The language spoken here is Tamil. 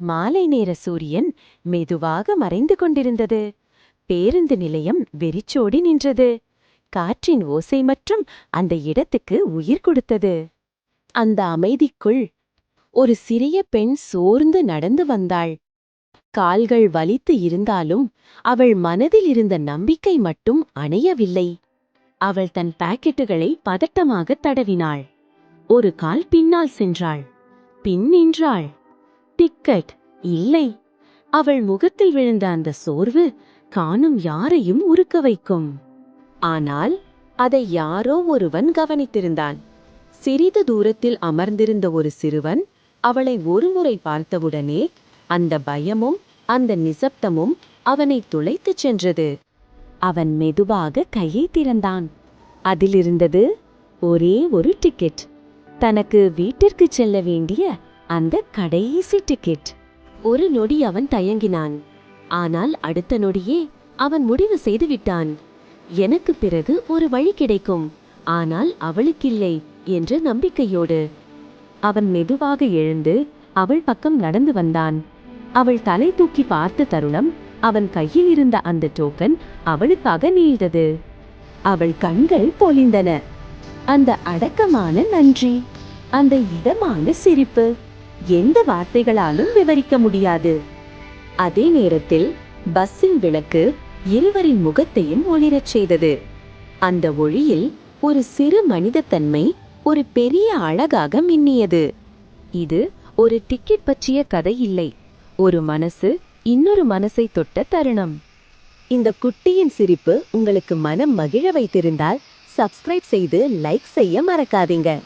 மாலை நேர சூரியன் மெதுவாக மறைந்து கொண்டிருந்தது. பேருந்து நிலையம் வெறிச்சோடி நின்றது. காற்றின் ஓசை மற்றும் அந்த இடத்துக்கு உயிர் கொடுத்தது. அந்த அமைதிக்குள் ஒரு சிறிய பெண் சோர்ந்து நடந்து வந்தாள். கால்கள் வலித்து இருந்தாலும் அவள் மனதில் இருந்த நம்பிக்கை மட்டும் அணையவில்லை. அவள் தன் பாக்கெட்டுகளை பதட்டமாக தடவினாள். ஒரு கால் பின்னால் சென்றாள். பின் நின்றாள். டிக்கெட் இல்லை. அவள் முகத்தில் விழுந்த அந்த சோர்வு காணும் யாரையும் உருக்க வைக்கும். ஆனால் அதை யாரோ ஒருவன் கவனித்திருந்தான். சிறிது தூரத்தில் அமர்ந்திருந்த ஒரு சிறுவன் அவளை ஒருமுறை பார்த்தவுடனே அந்த பயமும் அந்த நிசப்தமும் அவனை துளைத்துச் சென்றது. அவன் மெதுவாக கையை திறந்தான். அதிலிருந்தது ஒரே ஒரு டிக்கெட். தனக்கு வீட்டிற்கு செல்ல வேண்டிய அந்த கடைசி டிக்கெட் ஒரு நொடி அவன் தயங்கினான். ஆனால் அடுத்த நொடியே அவன் முடிவு செய்து விட்டான். எனக்கு பிறகு ஒரு வழி கிடைக்கும். ஆனால் அவளுக்கில்லை என்ற நம்பிக்கையோடு. அவன் மெதுவாக எழுந்து அவள் பக்கம் நடந்து வந்தான். அவள் தலை தூக்கி பார்த்த தருணம் அவன் கையில் இருந்த அந்த டோக்கன் அவளுக்காக நீழ்ந்தது அவள் கண்கள் பொலிந்தன அந்த அடக்கமான நன்றி அந்த இதமான சிரிப்பு. எந்த வார்த்தைகளாலும் விவரிக்க முடியாது. அதே நேரத்தில் பஸ்ஸின் விளக்கு இருவரின் முகத்தையும் ஒளிரச் செய்தது. அந்த ஒளியில் ஒரு சிறு மனிதத்தன்மை ஒரு பெரிய அழகாக மின்னியது. இது ஒரு டிக்கெட் பற்றிய கதை இல்லை. ஒரு மனசு இன்னொரு மனசை தொட்ட தருணம். இந்த குட்டியின் சிரிப்பு உங்களுக்கு மனம் மகிழ வைத்திருந்தால் சப்ஸ்கிரைப் செய்து லைக் செய்ய மறக்காதீங்க.